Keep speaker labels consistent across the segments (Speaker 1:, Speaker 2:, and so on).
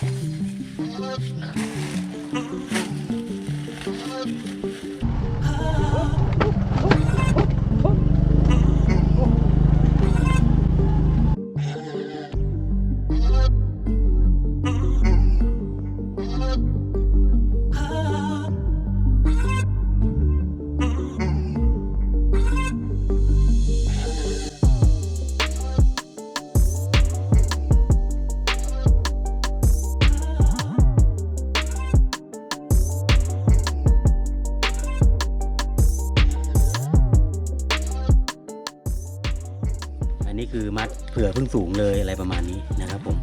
Speaker 1: Thank you. นี้คือมัดเผื่อพิ่งสูงเลยอะไรประมาณนี้นะครับ ผม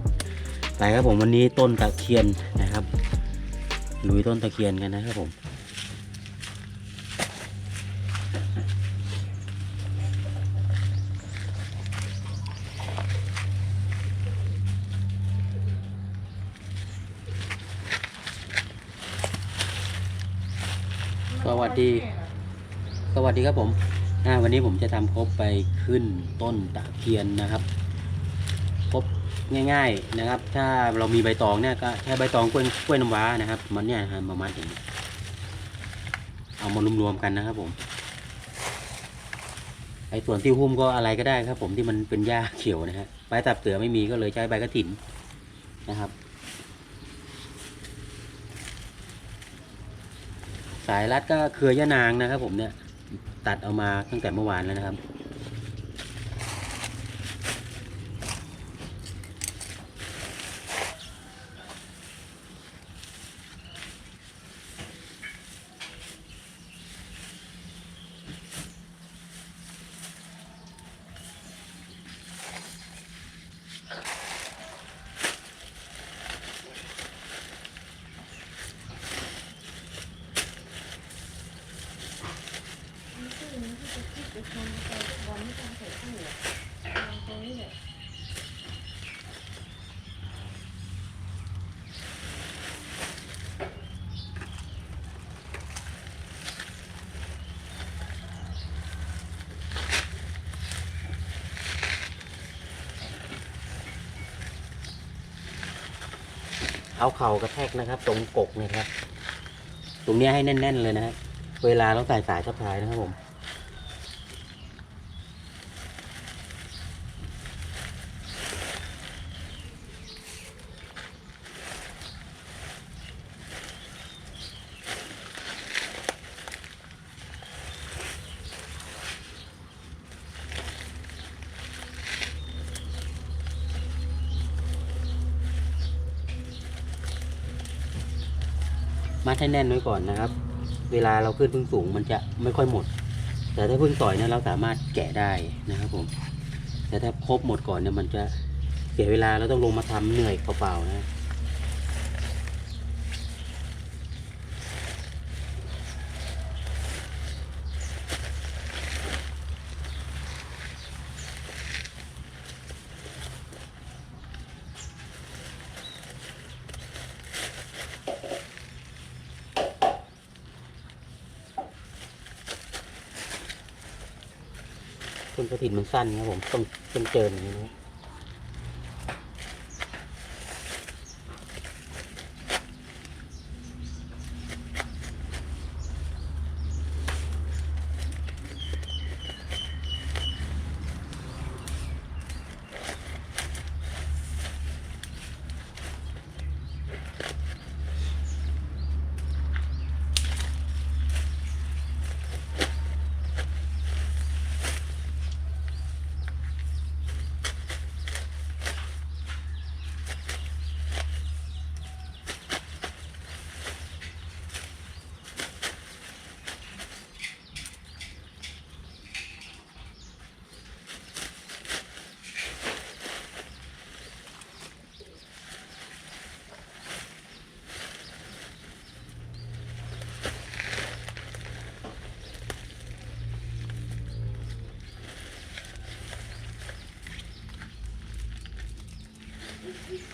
Speaker 1: ไปครับผมวันนี้ต้นตะเคียนนะครับลุยต้นตะเคียนกันนะครับผมสวัสดี สวัสดีครับผม วันนี้ผมจะทำครบไปขึ้นต้นตะเคียนนะครับครบง่าย ๆนะครับ ถ้าเรามีใบตองเนี่ยก็แค่ใบตองกล้วยกล้วยน้ำว้านะครับ มันเนี่ยประมาณอย่างนี้เอามารวมๆกันนะครับผมไอ้ส่วนที่หุ้มก็อะไรก็ได้ครับ ผมที่มันเป็นหญ้าเขียวนะฮะใบตับเสือไม่มีก็เลยใช้ใบกระถินนะครับ สายรัดก็เครือยะนางนะครับ ผมเนี่ย ตัดเอามาตั้งแต่เมื่อวานแล้วนะครับ เอาเข่ากระแทกนะครับ ตรงกกนะครับ ตรงเนี้ยให้แน่น ๆ เลยนะฮะเวลาเราใส่สายสะพายนะครับผม มัดให้แน่นไว้ก่อนนะครับ เวลาเราขึ้นพึ่งสูงมันจะไม่ค่อยหมด แต่ถ้าพึ่งต่อยเนี่ยเราสามารถแกะได้นะครับผม แต่ถ้าครบหมดก่อนเนี่ยมันจะเสียเวลาเราต้องลงมาทำเหนื่อยเปล่าๆนะ กระถินมันสั้นครับผมต้องต้องเจออย่างนี้นะ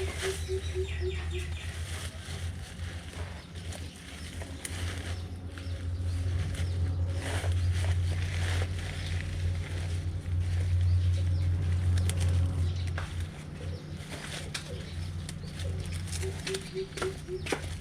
Speaker 1: อ่า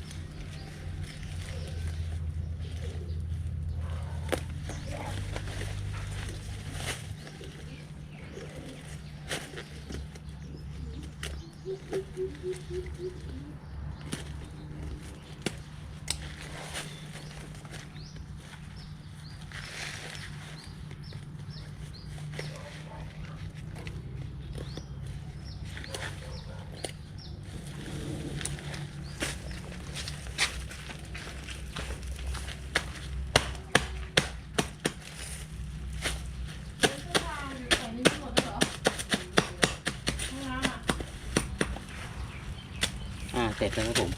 Speaker 1: เสร็จแล้วครับผม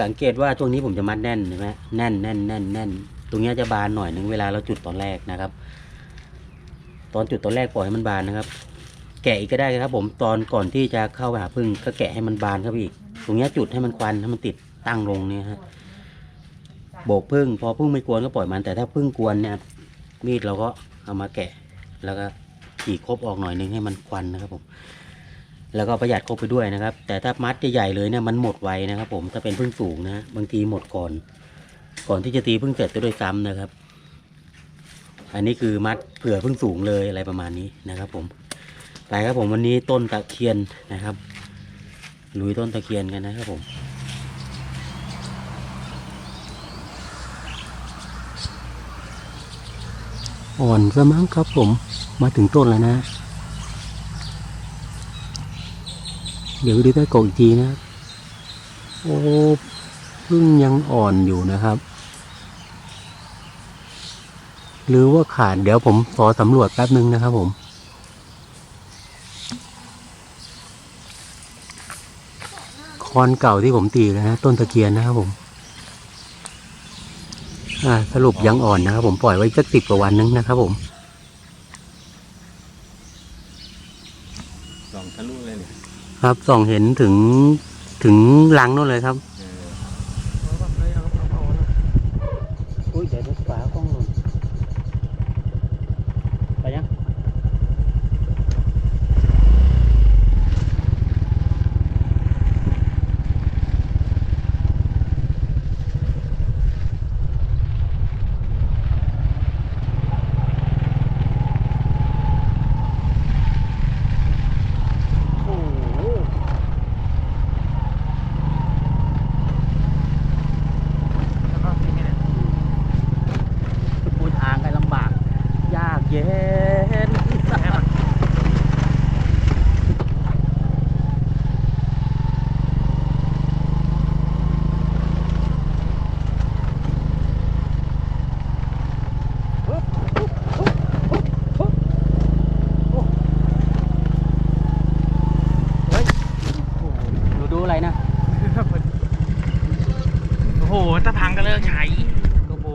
Speaker 1: สังเกตว่าช่วงนี้ผมจะมัดแน่นใช่ไหมแน่นแน่นแน่นแน่นตรงนี้จะบานหน่อยหนึ่งเวลาเราจุดตอนแรกนะครับ ตอนจุดตอนแรกปล่อยให้มันบานนะครับ แกะอีกก็ได้ครับ ผมตอนก่อนที่จะเข้าหาพึ่งก็แกะให้มันบานครับอีก ตรงนี้จุดให้มันควันให้มันติดตั้งลงเนี่ยฮะโบกพึ่งพอพึ่งไม่กวนก็ปล่อยมันแต่ถ้าพึ่งกวนเนี่ยมีดเราก็เอามาแกะ แล้วก็ขีดครบออกหน่อยนึงให้มันควันนะครับผม แล้วก็ประหยัดครบไปด้วยนะครับ แต่ถ้ามัดใหญ่ๆเลยเนี่ยมันหมดไวนะครับ ผมถ้าเป็นพึ่งสูงนะบางทีหมดก่อน ก่อนที่จะตีพึ่งเสร็จก็ด้วยซ้ำนะครับ อันนี้คือมัดเผื่อพึ่งสูงเลยอะไรประมาณนี้นะครับ ผมไปครับผมวันนี้ต้นตะเคียนนะครับลุยต้นตะเคียนกันนะครับผมอ่อนซะมั้งครับผมมาถึงต้นแล้วนะ เดี๋ยวดูใต้ก่องอีกทีนะครับ โอ้เพึ่งยังอ่อนอยู่นะครับ หรือว่าขาดเดี๋ยวผมขอสำรวจแป๊บนึงนะครับผมคอนเก่าที่ผมตีแล้วนะต้นตะเคียนนะครับผมอ่าสรุปยังอ่อนนะครับผมปล่อยไว้สักสิบกว่าวันนึงนะครับผม
Speaker 2: สองทะลุเลยเนี่ย
Speaker 1: ครับส่องเห็นถึงถึงลังนู่นเลยครับ
Speaker 2: เออ
Speaker 1: อุ้ยเดี๋ยวฝากล้องหล่นไปยังโอ้โห ปูทางกันลำบาก ยากเย็น เฮ้ยโอ้โหดูดูอะไรนะ
Speaker 2: โอ้โหถ้าพังก็เลิกใช้
Speaker 1: โกโบ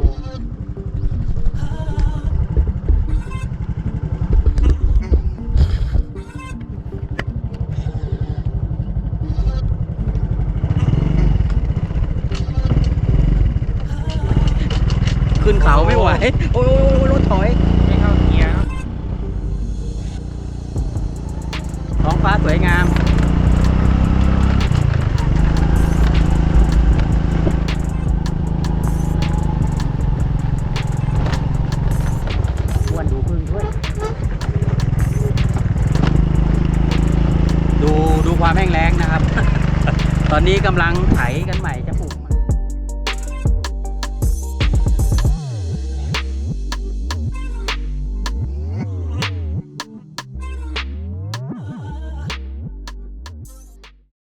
Speaker 1: ขึ้น เขาไม่ไหว โอ้ยโอ้ยโอ้ยรถถอย
Speaker 2: ไม่เข้าเกียร์ครับ
Speaker 1: ท้องฟ้าสวยงาม อ้วนดูพึ่งด้วย ดูดูความแห้งแล้งนะครับ ตอนนี้กำลังไถกันใหม่